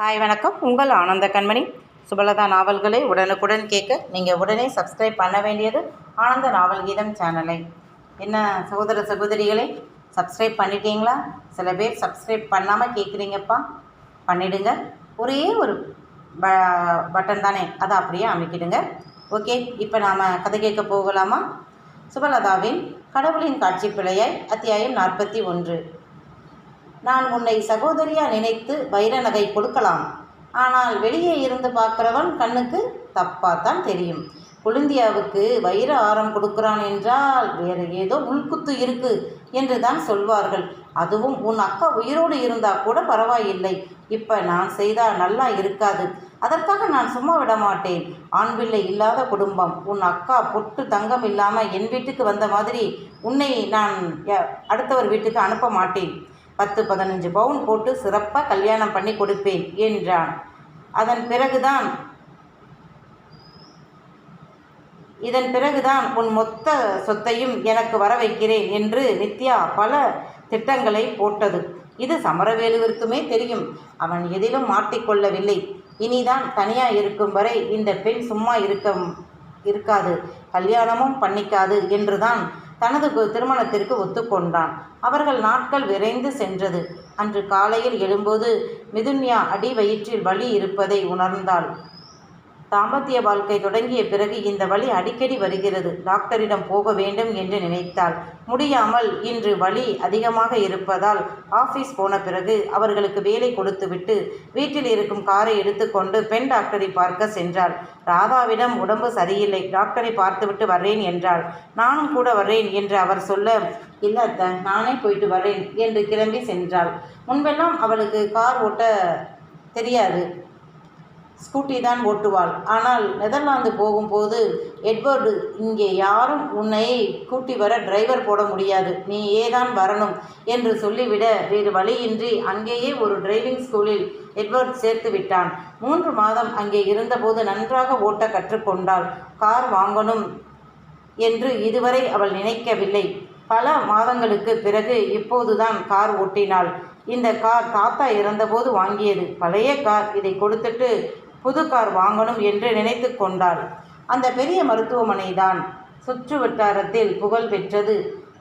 Hi வணக்கம். உங்கள் ஆனந்த கண்மணி. சுபலதா நாவல்களை உடனுக்குடன் கேட்க நீங்கள் உடனே சப்ஸ்கிரைப் பண்ண வேண்டியது ஆனந்த நாவல் கீதம் சேனலை என்ன சகோதர சகோதரிகளே சப்ஸ்கிரைப் பண்ணிட்டீங்களா? சில பேர் சப்ஸ்கிரைப் பண்ணாமல் கேட்குறீங்கப்பா பண்ணிடுங்க. ஒரே ஒரு ப பட்டன் தானே. அதை அப்படியே அமைக்கிடுங்க. ஓகே இப்போ நாம் கதை கேட்க போகலாமா? சுபலதாவின் கடவுளின் காட்சி பிழையாய் அத்தியாயம் நாற்பத்தி ஒன்று. நான் உன்னை சகோதரியா நினைத்து வைர நகை கொடுக்கலாம். ஆனால் வெளியே இருந்து பார்க்குறவன் கண்ணுக்கு தப்பாத்தான் தெரியும். கொழுந்தியாவுக்கு வைர ஆரம் கொடுக்குறான் என்றால் வேறு ஏதோ உள்குத்து இருக்கு என்று தான் சொல்வார்கள். அதுவும் உன் அக்கா உயிரோடு இருந்தா கூட பரவாயில்லை. இப்போ நான் செய்தால் நல்லா இருக்காது. அதற்காக நான் சும்மா விட மாட்டேன் ஆண் பிள்ளை இல்லாத குடும்பம். உன் அக்கா பொட்டு தங்கம் இல்லாமல் என் வீட்டுக்கு வந்த மாதிரி உன்னை நான் அடுத்தவர் வீட்டுக்கு அனுப்ப மாட்டேன். பத்து பதினஞ்சு பவுன் போட்டு சிறப்பாக கல்யாணம் பண்ணி கொடுப்பேன் என்றான். அதன் பிறகுதான் இதன் பிறகுதான் உன் மொத்த சொத்தையும் எனக்கு வர வைக்கிறேன் என்று நித்யா பல திட்டங்களை போட்டது. இது சமரவேலுவிற்குமே தெரியும். அவன் எதிலும் மாட்டிக்கொள்ளவில்லை. இனிதான் தனியாக இருக்கும் வரை இந்த பெண் சும்மா இருக்க இருக்காது. கல்யாணமும் பண்ணிக்காது என்றுதான் தனது திருமணத்திற்கு ஒத்துக்கொண்டான். அவர்கள் நாட்கள் விரைந்து சென்றது. அன்று காலையில் எழும்போது மிதுன்யா அடி வயிற்றில் வலி இருப்பதை உணர்ந்தாள். தாம்பத்திய வாழ்க்கை தொடங்கிய பிறகு இந்த வழி அடிக்கடி வருகிறது. டாக்டரிடம் போக வேண்டும் என்று நினைத்தாள். முடியாமல் இன்று வலி அதிகமாக இருப்பதால் ஆபீஸ் போன பிறகு அவர்களுக்கு வேலை கொடுத்துவிட்டு வீட்டில் இருக்கும் காரை எடுத்துக்கொண்டு பெண் டாக்டரை பார்க்க சென்றாள். ராதாவிடம் உடம்பு சரியில்லை. டாக்டரை பார்த்துவிட்டு வர்றேன் என்றாள். நானும் கூட வர்றேன் என்று அவர் சொல்ல இல்லை அத்தை, நானே போயிட்டு வரேன் என்று கிளம்பி சென்றாள். முன்பெல்லாம் அவளுக்கு கார் ஓட்ட தெரியாது. ஸ்கூட்டி தான் ஓட்டுவாள். ஆனால் நெதர்லாந்து போகும்போது எட்வர்டு இங்கே யாரும் உன்னை கூட்டி வர டிரைவர் போட முடியாது. நீ ஏதான் வரணும் என்று சொல்லிவிட வேறு வழியின்றி அங்கேயே ஒரு டிரைவிங் ஸ்கூலில் எட்வர்ட் சேர்த்து விட்டான். மூன்று மாதம் அங்கே இருந்தபோது நன்றாக ஓட்ட கற்றுக்கொண்டாள் கார் வாங்கணும் என்று இதுவரை அவள் நினைக்கவில்லை. பல மாதங்களுக்கு பிறகு இப்போதுதான் கார் ஓட்டினாள். இந்த கார் தாத்தா இறந்தபோது வாங்கியது. பழைய கார் இதை கொடுத்துட்டு புது கார் வாங்கணும் என்று நினைத்து கொண்டாள். அந்த பெரிய மருத்துவமனை தான் சுற்று வட்டாரத்தில் புகழ் பெற்றது.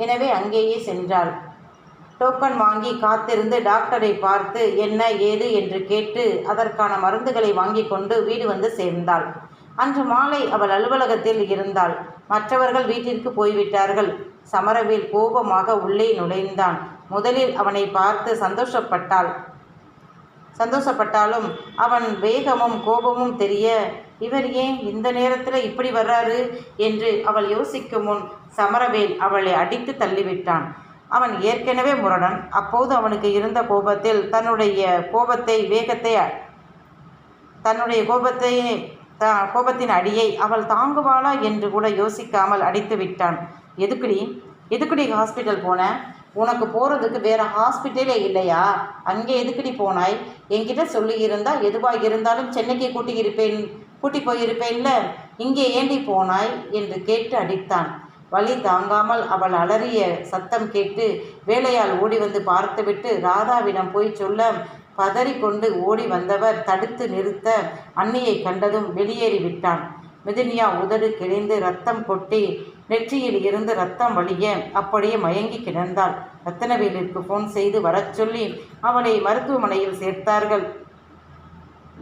எனவே அங்கேயே சென்றாள். டோக்கன் வாங்கி காத்திருந்து டாக்டரை பார்த்து என்ன ஏது? என்று கேட்டு அதற்கான மருந்துகளை வாங்கி கொண்டு வீடு வந்து சேர்ந்தாள். அன்று மாலை அவள் அலுவலகத்தில் இருந்தாள். மற்றவர்கள் வீட்டிற்கு போய்விட்டார்கள். சமரவேல் கோபமாக உள்ளே நுழைந்தான். முதலில் அவனை பார்த்து சந்தோஷப்பட்டாள். சந்தோஷப்பட்டாலும் அவன் வேகமும் கோபமும் தெரிய இவர் ஏன் இந்த நேரத்தில் இப்படி வர்றாரு? என்று அவள் யோசிக்கும் முன் சமரவேல் அவளை அடித்து தள்ளிவிட்டான். அவன் ஏற்கனவே முரடன். அப்போது அவனுக்கு இருந்த கோபத்தில் தன்னுடைய கோபத்தை வேகத்தை தன்னுடைய கோபத்தை த கோபத்தின் அடியை அவள் தாங்குவாளா என்று கூட யோசிக்காமல் அடித்து விட்டான் எதுக்குடி? எதுக்குடி ஹாஸ்பிட்டல் போன? உனக்கு போகிறதுக்கு வேறு ஹாஸ்பிட்டலே இல்லையா? அங்கே எதுக்குடி போனாய்? என்கிட்ட சொல்லியிருந்தா எதுவாக இருந்தாலும் சென்னைக்கு கூட்டி இருப்பேன் கூட்டி போயிருப்பேன்ல. இங்கே ஏண்டி போனாய்? என்று கேட்டு அடித்தான். வழி தாங்காமல் அவள் அலறிய சத்தம் கேட்டு வேலையால் ஓடி வந்து பார்த்துவிட்டு ராதாவிடம் போய் சொல்ல பதறிக்கொண்டு ஓடி வந்தவர் தடுத்து நிறுத்த அன்னியை கண்டதும் வெளியேறி விட்டான் மிதுனியா உதடு கிழிந்து ரத்தம் கொட்டி நெற்றியில் இருந்து ரத்தம் வழிய அப்படியே மயங்கி கிடந்தாள். ரத்தனவேலிற்கு ஃபோன் செய்து வரச் சொல்லி அவளை மருத்துவமனையில் சேர்த்தார்கள்.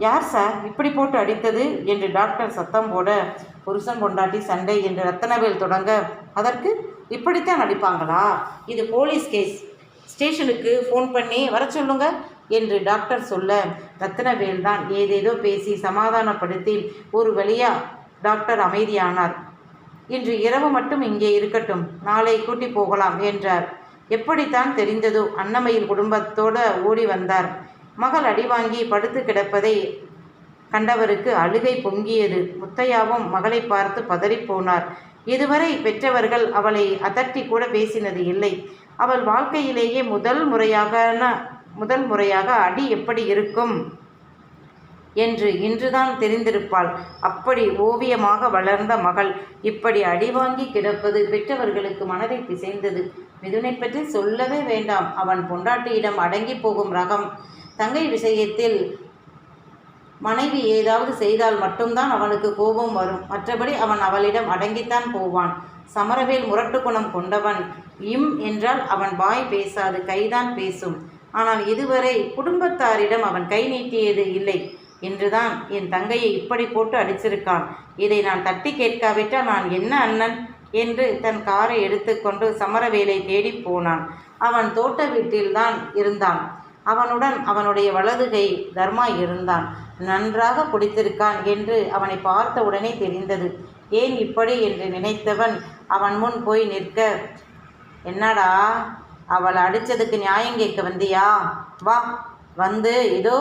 யார் சார்? இப்படி போட்டு அடித்தது? என்று டாக்டர் சத்தம் போட புருஷன் கொண்டாட்டி சண்டை என்று ரத்தனவேல் தொடங்க அதற்கு இப்படித்தான் அடிப்பாங்களா? இது போலீஸ் கேஸ். ஸ்டேஷனுக்கு ஃபோன் பண்ணி வர சொல்லுங்க என்று டாக்டர் சொல்ல ரத்தனவேல் தான் ஏதேதோ பேசி சமாதானப்படுத்தி ஒரு வழியா டாக்டர் அமைதியானார். இன்று இரவு மட்டும் இங்கே இருக்கட்டும் நாளை கூட்டி போகலாம் என்றார். எப்படித்தான் தெரிந்ததோ அன்னமையில் குடும்பத்தோடு ஓடி வந்தார். மகள் அடி வாங்கி படுத்து கிடப்பதை கண்டவருக்கு அழுகை பொங்கியது. முத்தையாவும் மகளை பார்த்து பதறிப்போனார் இதுவரை பெற்றவர்கள் அவளை அதட்டி கூட பேசினது இல்லை. அவள் வாழ்க்கையிலேயே முதல் முறையாக முதல் முறையாக அடி எப்படி இருக்கும்? என்று இன்றுதான் தெரிந்திருப்பாள். அப்படி ஓவியமாக வளர்ந்த மகள் இப்படி அடிவாங்கி கிடப்பது பெற்றவர்களுக்கு மனதை பிசைந்தது. மிதுனை பற்றி சொல்லவே வேண்டாம். அவன் பொண்டாட்டியிடம் அடங்கி போகும் ரகம். தங்கை விஷயத்தில் மனைவி ஏதாவது செய்தால் மட்டும்தான் அவனுக்கு கோபம் வரும். மற்றபடி அவன் அவளிடம் அடங்கித்தான் போவான். சமரவேல் முரட்டு குணம் கொண்டவன். இம் என்றால் அவன் வாய் பேசாது கைதான் பேசும். ஆனால் இதுவரை குடும்பத்தாரிடம் அவன் கை நீட்டியது இல்லை. என்றுதான் என் தங்கையை இப்படி போட்டு அடிச்சிருக்கான். இதை நான் தட்டி கேட்காவிட்டால் நான் என்ன அண்ணன்? என்று தன் காரை எடுத்துக்கொண்டு சமரவேலை தேடிப் போனான். அவன் தோட்ட வீட்டில்தான் இருந்தான். அவனுடன் அவனுடைய வலதுகை தர்மா இருந்தான். நன்றாக பிடித்திருக்கான் என்று அவனை பார்த்தவுடனே தெரிந்தது. ஏன் இப்படி என்று நினைத்தவன் அவன் முன் போய் நிற்க என்னடா அவளை அடித்ததுக்கு நியாயம் கேட்க வந்தியா? வா வந்து இதோ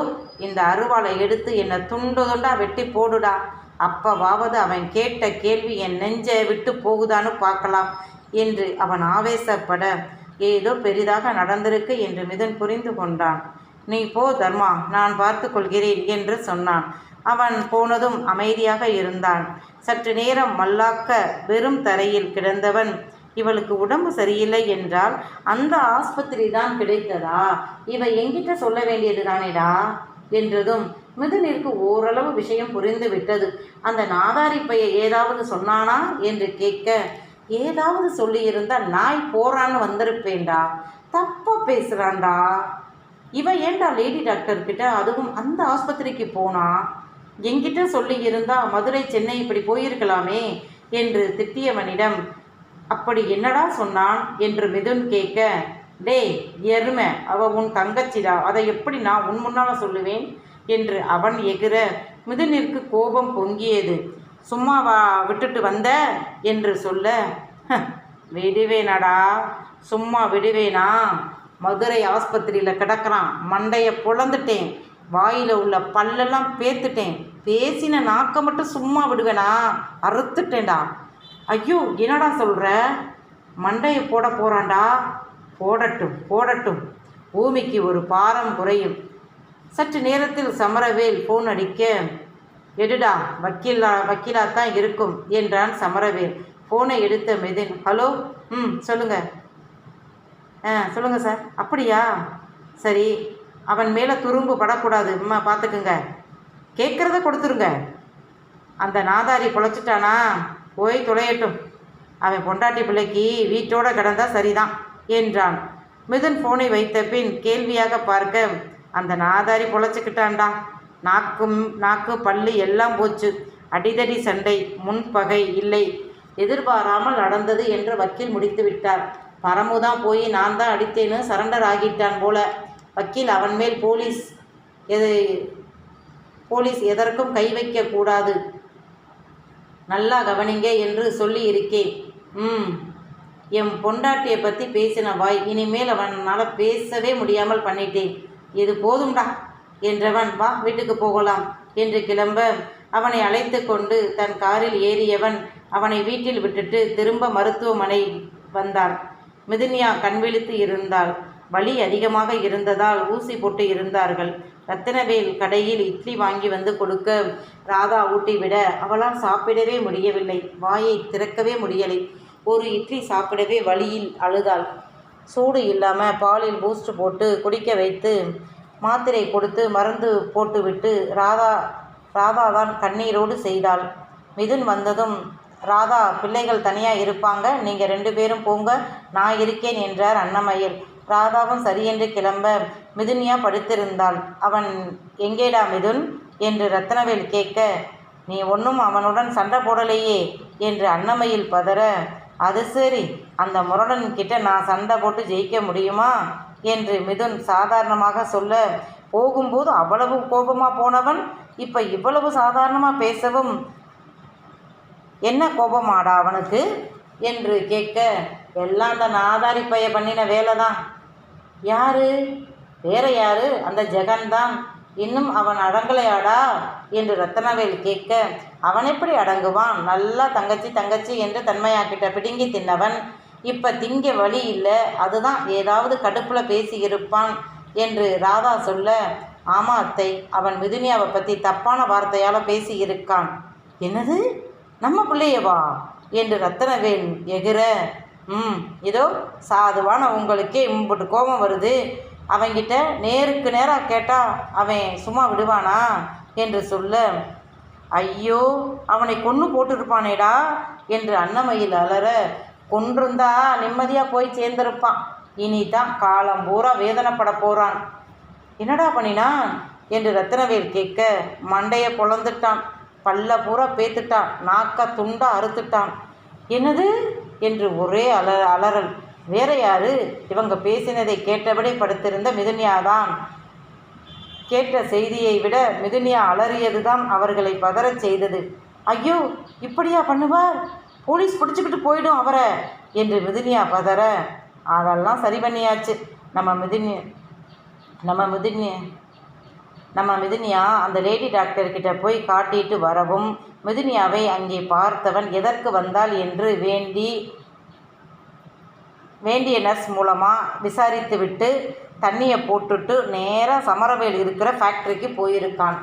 இந்த அருவாளை எடுத்து என்னை துண்டு துண்டா வெட்டி போடுடா. அப்பவாவது அவன் கேட்ட கேள்வி என் நெஞ்சை விட்டு போகுதான்னு பார்க்கலாம் என்று அவன் ஆவேசப்பட ஏதோ பெரிதாக நடந்திருக்கு என்று மிதன் புரிந்து கொண்டான். நீ போ தர்மா நான் பார்த்து கொள்கிறேன் என்று சொன்னான். அவன் போனதும் அமைதியாக இருந்தான். சற்று நேரம் மல்லாக்க வெறும் தரையில் கிடந்தவன் இவளுக்கு உடம்பு சரியில்லை என்றால் அந்த ஆஸ்பத்திரி தான் கிடைத்ததா? இவ எங்கிட்ட சொல்ல வேண்டியது தானேடா? என்றதும் மிதுனிற்கு ஓரளவு விஷயம் புரிந்து விட்டது. அந்த நாதாரி பைய ஏதாவது சொன்னானா என்று கேட்க ஏதாவது சொல்லியிருந்தா நாய் போறான்னு வந்திருப்பேன்டா. தப்பா பேசுறான்டா. இவ ஏன்டா லேடி டாக்டர் கிட்ட அதுவும் அந்த ஆஸ்பத்திரிக்கு போனா? என்கிட்ட சொல்லி இருந்தா மதுரை சென்னை இப்படி போயிருக்கலாமே என்று திட்டியவனிடம் அப்படி என்னடா சொன்னான் என்று மிதுன் கேட்க டேய் எருமை அவ உன் தங்கச்சிடா அதை எப்படி நான் உன் முன்னால சொல்லுவேன்? என்று அவன் எகிற மிதுனிற்கு கோபம் பொங்கியது. சும்மாவா விட்டுட்டு வந்த? என்று சொல்ல விடுவேனடா சும்மா விடுவேனா? மதுரை ஆஸ்பத்திரியில் கிடக்குறான் மண்டையை பொழந்துட்டேன் வாயில் உள்ள பல்லெல்லாம் பேத்துட்டேன் பேசின நாக்க மட்டும் சும்மா விடுவேனா? அறுத்துட்டேன்டா. ஐயோ என்னடா சொல்கிற மண்டையை போட போகிறான்டா போடட்டும் போடட்டும். பூமிக்கு ஒரு பாரம் குறையும். சற்று நேரத்தில் சமரவேல் ஃபோன் அடிக்க எடுடா வக்கீலா வக்கீலாக தான் இருக்கும் என்றான் சமரவேல். ஃபோனை எடுத்த மிதின் ஹலோ ம் சொல்லுங்கள் ஆ சொல்லுங்கள் சார். அப்படியா? சரி. அவன் மேலே துரும்பு படக்கூடாது. அம்மா பார்த்துக்குங்க கேட்குறத கொடுத்துருங்க. அந்த நாதாரி பொழைச்சிட்டானா? போய் தொலையட்டும் அவன் பொண்டாட்டி பிள்ளைக்கு வீட்டோட கிடந்தா சரிதான் என்றான். மிதுன் ஃபோனை வைத்த பின் கேள்வியாக பார்க்க அந்த நாதாரி பொழைச்சிக்கிட்டான்டா. நாக்கும் நாக்கு பல்லு எல்லாம் போச்சு. அடிதடி சண்டை முன்பகை இல்லை. எதிர்பாராமல் நடந்தது என்று வக்கீல் முடித்து விட்டார். பரமு தான் போய் நான் தான் அடித்தேன்னு சரண்டர் ஆகிட்டான் போல. வக்கீல் அவன் மேல் போலீஸ் எது போலீஸ் எதற்கும் கை வைக்கக்கூடாது நல்லா கவனிங்க என்று சொல்லி இருக்கேன் ம். என் பொண்டாட்டியை பற்றி பேசின வாய் இனிமேல் அவனால் பேசவே முடியாமல் பண்ணிட்டேன். இது போதும்டா என்றவன் வா வீட்டுக்கு போகலாம் என்று கிளம்ப அவனை அழைத்து கொண்டு தன் காரில் ஏறியவன் அவனை வீட்டில் விட்டுட்டு திரும்ப மருத்துவமனை வந்தான். மிதுனியா கண்விழித்து இருந்தாள். வலி அதிகமாக இருந்ததால் ஊசி போட்டு இருந்தார்கள். ரத்தினவேல் கடையில் இட்லி வாங்கி வந்து கொடுக்க ராதா ஊட்டிவிட அவளால் சாப்பிடவே முடியவில்லை. வாயை திறக்கவே முடியலை. ஒரு இட்லி சாப்பிடவே வழியில் அழுதாள். சூடு இல்லாமல் பாலில் பூஸ்ட் போட்டு குடிக்க வைத்து மாத்திரை கொடுத்து மருந்து போட்டுவிட்டு ராதா ராதா தான் கண்ணீரோடு செய்தாள். மிதுன் வந்ததும் ராதா பிள்ளைகள் தனியாக இருப்பாங்க. நீங்கள் ரெண்டு பேரும் போங்க. நான் இருக்கேன் என்றார் அன்னமயில் ராதாவும் சரியென்று கிளம்ப மிதுனியா படுத்திருந்தாள். அவன் எங்கேடா மிதுன் என்று ரத்னவேல் கேட்க நீ ஒன்றும் அவனுடன் சண்டை போடலையே என்று அன்னமையில் பதற அது சரி அந்த முரடன் கிட்ட நான் சண்டை போட்டு ஜெயிக்க முடியுமா என்று மிதுன் சாதாரணமாக சொல்ல போகும்போது அவ்வளவு கோபமாக போனவன்? இப்போ இவ்வளவு சாதாரணமாக பேசவும்? என்ன கோபமாடா அவனுக்கு? என்று கேட்க எல்லாம் அந்த நாதாரி பைய பண்ணின வேலை தான் யாரு? வேற யாரு? அந்த ஜெகன்தான். இன்னும் அவன் அடங்கலையாடா? என்று ரத்தனவேல் கேட்க அவன் எப்படி அடங்குவான்? நல்லா தங்கச்சி தங்கச்சி என்று தன்மையாக்கிட்ட பிடுங்கி தின்னவன். இப்போ திங்க வழி இல்லை. அதுதான் ஏதாவது கடுப்பில் பேசி இருப்பான். என்று ராதா சொல்ல ஆமா அத்தை. அவன் மிதுனியாவை பற்றி தப்பான வார்த்தையால் பேசி இருக்கான். என்னது? நம்ம பிள்ளையவா? என்று ரத்தனவேல் எகிற ம் இதோ சாதுவான உங்களுக்கே இம்புட்டு கோபம் வருது. அவன்கிட்ட நேருக்கு நேராக கேட்டால் அவன் சும்மா விடுவானா? என்று சொல்ல ஐயோ அவனை கொன்று போட்டிருப்பானேடா என்று அன்னமையில் அலற கொன்றிருந்தா நிம்மதியாக போய் சேர்ந்திருப்பான். இனி தான் காலம் பூரா வேதனைப்பட போகிறான் என்னடா பண்ணினான்? என்று ரத்னவேல் கேட்க மண்டையை பொழந்துட்டான். பல்ல பூரா பேத்துட்டான். நாக்க துண்டா அறுத்துட்டான். என்னது? என்று ஒரே அல அலறல். வேற யாரு? இவங்க பேசினதை கேட்டபடி படுத்திருந்த மிதுனியாதான் கேட்ட செய்தியை விட மிதுனியா அலறியதுதான் அவர்களை பதறச் செய்தது. ஐயோ இப்படியா பண்ணுவார்? போலீஸ் பிடிச்சிக்கிட்டு போயிடும் அவரை என்று மிதுனியா பதற. அதெல்லாம் சரி பண்ணியாச்சு. நம்ம மிதுனி நம்ம மிதுனி நம்ம மிதுனியா அந்த லேடி டாக்டர்கிட்ட போய் காட்டிட்டு வரவும் மிதுனியாவை அங்கே பார்த்தவன் எதற்கு வந்தால் என்று வேண்டி வேண்டிய நர்ஸ் மூலமாக விசாரித்துவிட்டு தண்ணியை போட்டுட்டு நேராக சமரவேல் இருக்கிற ஃபேக்ட்ரிக்கு போயிருக்கான்.